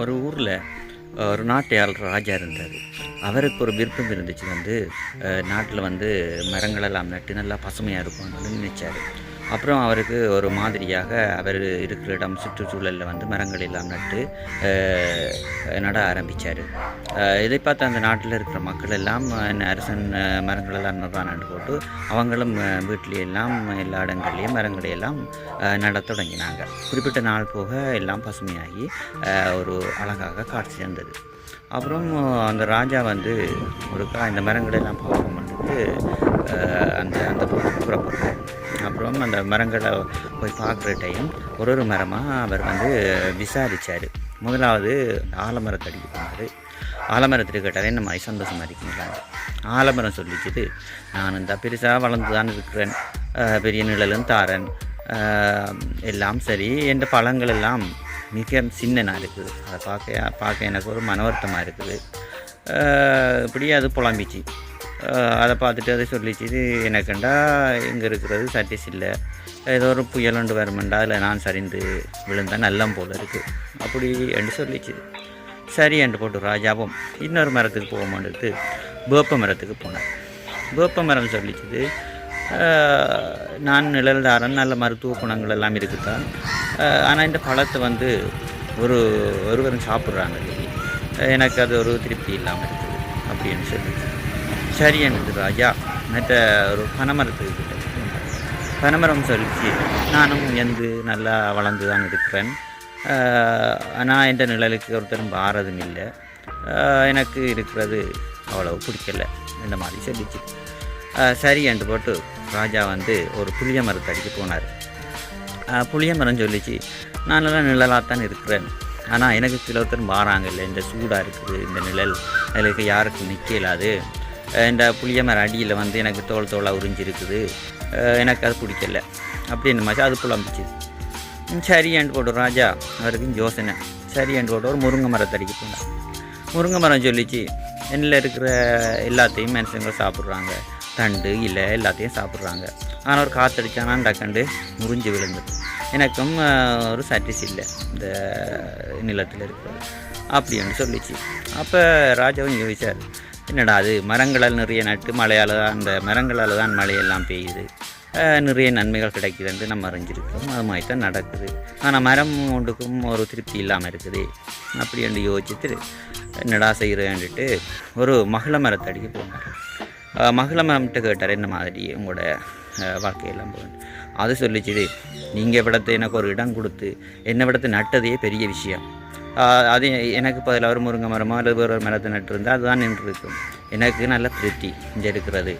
ஒரு ஊரில் ஒரு நாட்டையாள் ராஜா இருந்தார். அவருக்கு ஒரு விருப்பம் இருந்துச்சு வந்து நாட்டில் வந்து மரங்களெல்லாம் நட்டு நல்லா பசுமையாக இருக்கும்னு நினைச்சார். அப்புறம் அவருக்கு ஒரு மாதிரியாக அவர் இருக்கிற இடம் சுற்றுச்சூழலில் வந்து மரங்கள் எல்லாம் நட்டு நட ஆரம்பித்தார் இதை பார்த்து அந்த நாட்டில் இருக்கிற மக்கள் எல்லாம் அரசன் மரங்களெல்லாம் மரங்கள் எல்லாம் போட்டு அவங்களும் வீட்டிலையெல்லாம் வீட்டில எல்லாம் எல்லா இடங்கள்லேயும் மரங்களை எல்லாம் நட தொடங்கினாங்க. குறிப்பிட்ட நாள் போக எல்லாம் பசுமையாகி ஒரு அழகாக காட்சி தந்தது. அப்புறம் அந்த ராஜா வந்து ஒருக்கா இந்த மரங்களை எல்லாம் பார்க்கும் அந்த அந்த பக்கம் புறப்பட்டார் அப்புறம் அந்த மரங்களை போய் பார்க்குற டைம் ஒரு ஒரு மரமாக அவர் வந்து விசாரித்தார் முதலாவது ஆலமரத்தடிக்கு போனார். ஆலமரத்துக்கு கேட்டாலே நம்ம ஐசந்தோஷமாக இருக்கீங்களா? ஆலமரம் சொல்லிச்சுது நான் இந்த பெருசாக வளர்ந்து தான் இருக்கிறேன் பெரிய நிழலும் தாரன். எல்லாம் சரி என் பழங்கள் எல்லாம் மிக சின்னனாக இருக்குது. அதை பார்க்க பார்க்க எனக்கு ஒரு மன வருத்தமாக இருக்குது. இப்படி அது புலம்பிச்சு. அதை பார்த்துட்டு அதை சொல்லிச்சு. இது எனக்குண்டா இங்கே இருக்கிறது சட்டிஸ் இல்லை. ஏதோ ஒரு புயல் ஒன்று வருமெண்டா அதில் நான் சரிந்து விழுந்தா நல்லம் போல் இருக்குது அப்படி என்று சொல்லிச்சு. சரி என்று போட்டு ராஜாவும் இன்னொரு மரத்துக்கு போகமாட்டது வேப்ப மரத்துக்கு போனேன் வேப்ப மரம் சொல்லிச்சுது நான் நிழல்தாரன் நல்ல மருத்துவ குணங்கள் எல்லாம் இருக்குதான் ஆனால் இந்த பழத்தை வந்து ஒரு ஒருவரும் சாப்பிட்றாங்க. எனக்கு அது ஒரு திருப்தி இல்லாமல் இருக்குது அப்படின்னு சொல்லிச்சு. சரி எனக்கு ராஜா? மற்ற ஒரு பனைமரத்துக்கு பனைமரம் சொல்லிச்சு நானும் எந்து நல்லா வளர்ந்து தான் இருக்கிறேன். ஆனால் எந்த நிழலுக்கு ஒருத்தரும் பாரதும் இல்லை. எனக்கு இருக்கிறது அவ்வளவு பிடிக்கல. இந்த மாதிரி சொல்லிச்சு. சரி என்று போட்டு ராஜா வந்து ஒரு புளிய மரத்தடிக்கு போனார். புளிய மரம் சொல்லிச்சு நான் நிழலாக நிழலாகத்தான் இருக்கிறேன். ஆனால் எனக்கு சில ஒருத்தர் மாறாங்க இல்லை. இந்த சூடாக இருக்குது இந்த நிழல் அதுக்கு யாருக்கும் நிற்க இல்லாது இந்த புளிய மரம் அடியில் வந்து எனக்கு தோல் தோலாக உறிஞ்சிருக்குது? எனக்கு அது பிடிக்கல. அப்படின்னு மாதிரி அது புலம்பிச்சு. சரி என்று போட்டு ராஜா அவருக்கு யோசனை. சரி என்று போட்டு ஒரு முருங்கை மரத்தடிக்கு போனார். முருங்கை மரம் சொல்லிச்சு என்னில் இருக்கிற எல்லாத்தையும் மனுஷங்க சாப்பிட்றாங்க. தண்டு இலை எல்லாத்தையும் சாப்பிட்றாங்க. ஆனால் ஒரு காற்றடிச்சானா டக்கண்டு முறிஞ்சு விழுந்தது. எனக்கும் ஒரு சட்டிஸ் இல்லை. இந்த நிலத்தில் இருக்கிறது. அப்படின்னு சொல்லிச்சு. அப்போ ராஜாவும் யோசிச்சார் என்னடா அது? மரங்களால் நிறைய நட்டு மழையால் தான் அந்த மரங்களால் தான் மழையெல்லாம் பெய்யுது. நிறைய நன்மைகள் கிடைக்குதுன்ட்டு நம்ம அறிஞ்சிருக்கோம் அது மாதிரி தான் நடக்குது. ஆனால் மரம் ஒன்றுக்கும் ஒரு திருப்தி இல்லாமல் இருக்குது. அப்படி என்று யோசிச்சுட்டு என்னடா செய்கிறேன்ட்டு ஒரு மகள மரத்தடிக்கு போனார். ஆஹ், மகள மரம்கிட்ட கேட்டார் என்ன மாதிரி உங்களோட வாழ்க்கையெல்லாம் போகணும் அது சொல்லிச்சுது நீங்கள் விடத்தை எனக்கு ஒரு இடம் கொடுத்து என்னை விடத்தை நட்டதே பெரிய விஷயம். அது எனக்கு பதில் ஒரு முருங்கை மரமோ அல்லது வேறு ஒரு மரத்தை நட்டிருந்தா அதுதான் நின்று இருக்கும் எனக்கு நல்ல திருப்தி இங்கே இருக்கிறது.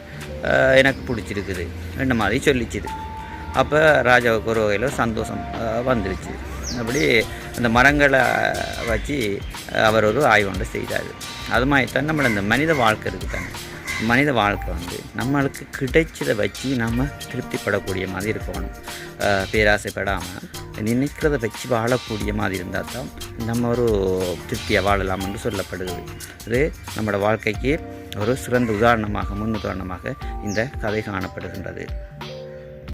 எனக்கு பிடிச்சிருக்குது. இந்த மாதிரி சொல்லிச்சுது. அப்போ ராஜாவுக்கு ஒரு வகையில் சந்தோஷம் வந்துருச்சு. அப்படி அந்த மரங்களை வச்சு அவர் ஒரு ஆய்வு செய்தார். அது மாதிரி தான் நம்மள இந்த மனித வாழ்க்கை இருக்குது மனித வாழ்க்கை வந்து நம்மளுக்கு கிடைச்சதை வச்சு நம்ம திருப்திப்படக்கூடிய மாதிரி இருக்கணும். பேராசைப்படாமல் நினைக்கிறத வச்சு வாழக்கூடிய மாதிரி இருந்தால் தான் நம்ம ஒரு திருப்தியாக வாழலாம் என்று சொல்லப்படுகிறது. இது நம்மளோட வாழ்க்கைக்கு ஒரு சிறந்த உதாரணமாக முன்னுதாரணமாக இந்த கதை காணப்படுகின்றது.